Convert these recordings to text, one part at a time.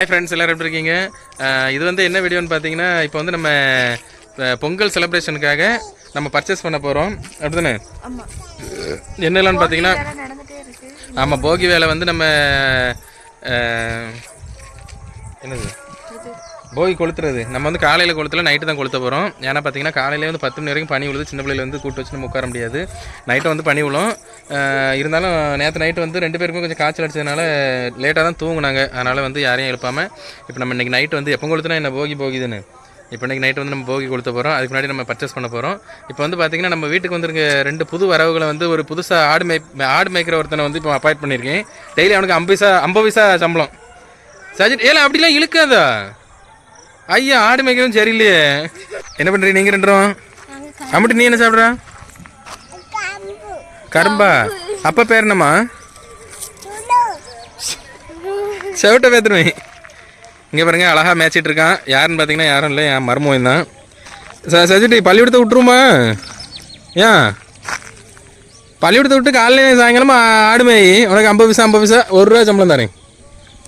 Hi friends எல்லாரும் எப்படி இருக்கீங்க? இது வந்து என்ன வீடியோன்னு பார்த்தீங்கன்னா இப்போ வந்து நம்ம பொங்கல் செலிப்ரேஷனுக்காக நம்ம பர்ச்சேஸ் பண்ண போகிறோம் அப்படிதானே? ஆமா. என்னெல்லாம் பார்த்தீங்கன்னா ஆமாம் போகி வேலை வந்து நம்ம என்னது? போகி கொளுத்துறது. நம்ம வந்து காலையில் கொளுத்துல நைட்டு தான் கொளுத்த போகிறோம் ஏன்னா பார்த்தீங்கன்னா காலையிலே வந்து பத்து மணி வரைக்கும் பனி விழுது சின்ன பிள்ளையில வந்து கூட்டு வச்சு நம்ம உட்கார முடியாது. நைட்டு வந்து பனி விழும். இருந்தாலும் நேற்று நைட்டு வந்து ரெண்டு பேருக்கும் கொஞ்சம் காய்ச்சல் அடிச்சதுனால லேட்டாக தான் தூங்குனாங்க. அதனால் வந்து யாரையும் எழுப்பாமல் இப்போ நம்ம இன்றைக்கி நைட்டு வந்து எப்போ கொளுத்துனா என்ன போகி போகிதுன்னு? இப்போ இன்றைக்கி நைட்டு வந்து நம்ம போகி கொடுத்த போகிறோம் அதுக்கு முன்னாடி நம்ம பர்ச்சேஸ் பண்ண போகிறோம் இப்போ வந்து பார்த்திங்கன்னா நம்ம வீட்டுக்கு வந்துருக்க ரெண்டு புது வரவுகளை வந்து ஒரு புதுசாக ஆடு மே ஆடு மேய்க்கிற ஒருத்தனை வந்து இப்போ அப்பாயிண்ட் பண்ணியிருக்கேன். டெய்லி அவனுக்கு ஐம்பது பைசா ஐம்பது பைசா சம்பளம். சஜித் ஏல அப்படிலாம் இழுக்காதா. ஐயா ஆடு மேய்க்கவும் சரியில்லையே. என்ன பண்ணுறீங்க நீங்கள் ரெண்டும் அம்மிட்டு நீ என்ன சாப்பிட்ற? கரும்பா. அப்பா பேர் என்னம்மா? செவட்ட பேத்துருவேன் இங்கே பாருங்க அழகாக மேய்ச்சிட்டு இருக்கான். யாருன்னு பார்த்தீங்கன்னா யாரும் இல்லை. என் மருமகன் தான். ச சஜிட்டி பள்ளிக்கூடத்தை விட்டுருமா? ஏன் பள்ளிக்கூடத்தை விட்டு காலையில சாயங்காலமா ஆடு மேய். உனக்கு ஐம்பது பைசா ஐம்பது பைசா ஒரு ரூபா சம்பளம் தரேன்.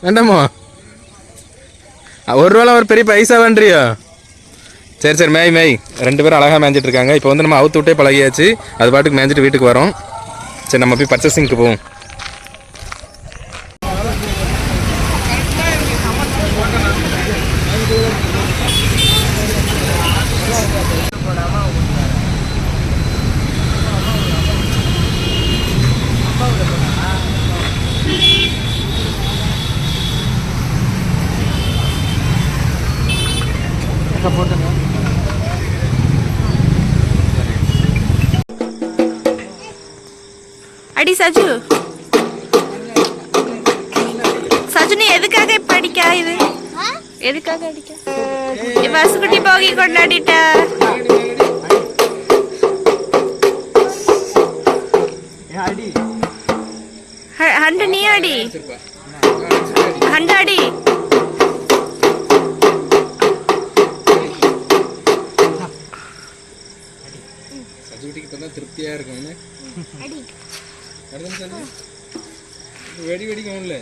வேண்டாமா? ஒரு ரூபால ஒரு பெரிய பைசா வேண்டியோ சரி சரி மேய் மேய். ரெண்டு பேரும் அழகாக மேய்ஞ்சிட்டு இருக்காங்க. இப்போ வந்து நம்ம அவுத்து விட்டே பழகியாச்சு. அது பாட்டுக்கு மேய்ஞ்சிட்டு வீட்டுக்கு வரோம். சரி நம்ம போய் பர்ச்சேசிங்க்கு போவோம். அடி சஜு. சஜு நீ எதுக்காக இப்ப அடிக்கா? இது எதுக்காக அடிக்க? வசுக்குட்டி போகி கொண்டாடிட்ட. ஹண்டு நீ அடி. ஹண்டு அடி. சஜுட்டிக்கு இப்போ தான் திருப்தியாக இருக்கும் என்ன? வெடி வெடிக்கும் இல்லை?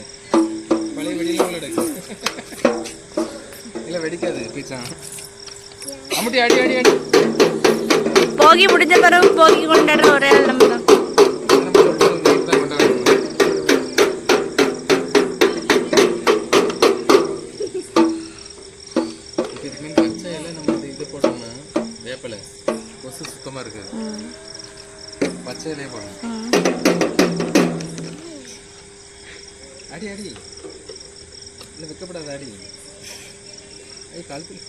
பழைய வெடிலாம் இல்லை இல்லை வெடிக்காது பீச்சா. அம்முட்டி அடி அடி அடி. போகி முடிஞ்ச பிறகு போகி கொண்டாடுற ஒரே ஆள் நம்ம தான். வேப்பிலை. கொசு சுத்தமாக இருக்குது பச்சை இலையே போடணும். அடி அடி. இல்லை வைக்கப்படாத அடி. ஐய் கழுத்தில்